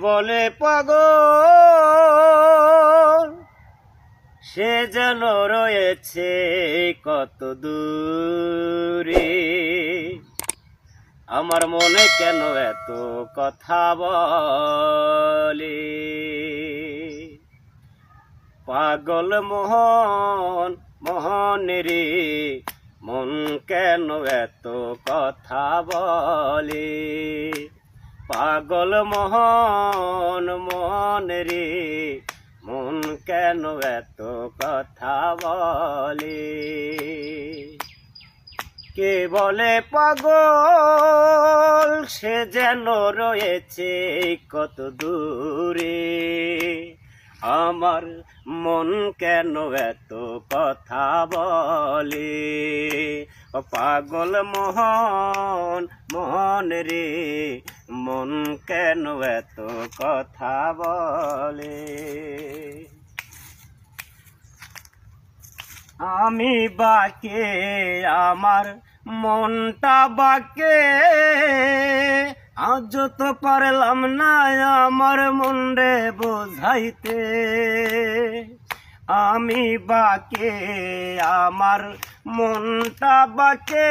বলে পাগ সে যেন রয়েছে কত দূরে। আমার মনে কেন এত কথা বলে? পাগল মোহন মোহন রে, মন কেন এত কথা বলে? পাগল মোহন মোহন রে, মন কেন এত কথা বলে? কে বলে পাগল? সে যেন রয়েছে কত দূরে। আমার মন কেন এত কথা বলে? পাগল মোহন মোহন রে মন কেন এত কথা বলে? আমি বাকে, আমার মনটা বাকে। আজ তো পারলাম না আমার মন রে বোঝাইতে। আমি বাকে, আমার মনটা বাকে।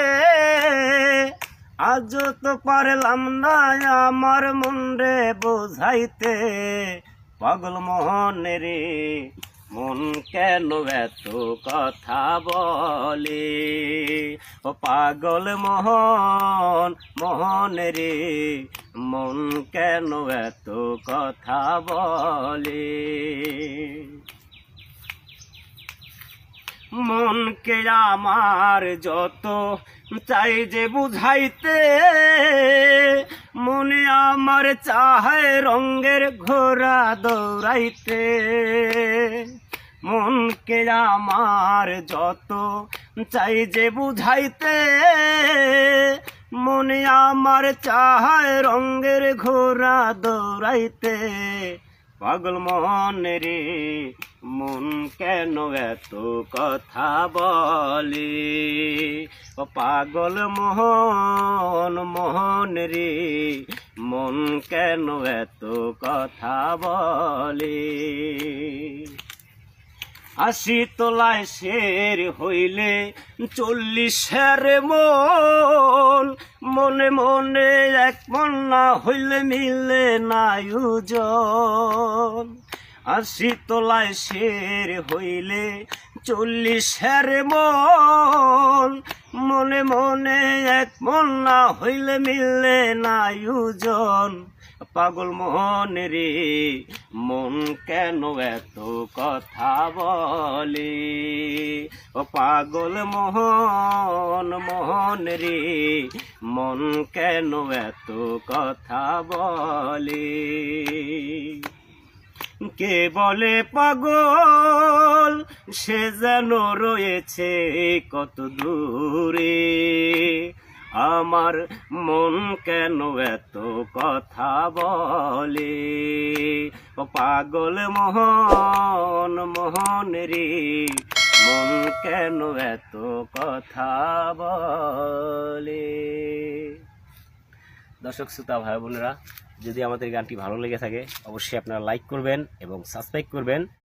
আজ তো পারলাম না আমার মন রে বোঝাইতে। পাগল মোহন রে মন কেন এত কথা বলে? ও পাগল মোহন মোহন রে মন কেন এত কথা বলে? মনকে আমার যত চাই যে বুঝাইতে, মনে আমার চাহে রঙ্গের ঘোড়া দৌড়াইতে। মন মনকে আমার যত চাই যে বুঝাইতে, মনে আমার চাহায় রঙ্গের ঘোড়া দৌড়াইতে। পাগল মন রে মন কেন এত কথা বলে? ও পাগল মোহন মোহন রে, মন কেন এত কথা বলে? আশি তোলায় শের হইলে চল্লিশের মন, মনে মনে এক মন না হইলে মিলে না আশি তোলায় শের হইলে চল্লিশের মন। মনে মনে এক মন না হইলে মিললে না ওজন। পাগল মন রে মন কেন এত কথা বলে? ও পাগল মোহন মোহন রে মন কেন এত কথা বলে? কে বলে পাগল? সে যেন রয়েছে কত দূরে। আমার মন কেন এত কথা বলে? পাগল মোহন মোহন রে, মন কেন এত কথা বলে? দর্শক, শ্রোতা ভাই বোনেরা যদি আমাদের গানটি ভালো লেগে থাকে অবশ্যই আপনারা লাইক করবেন এবং সাবস্ক্রাইব করবেন।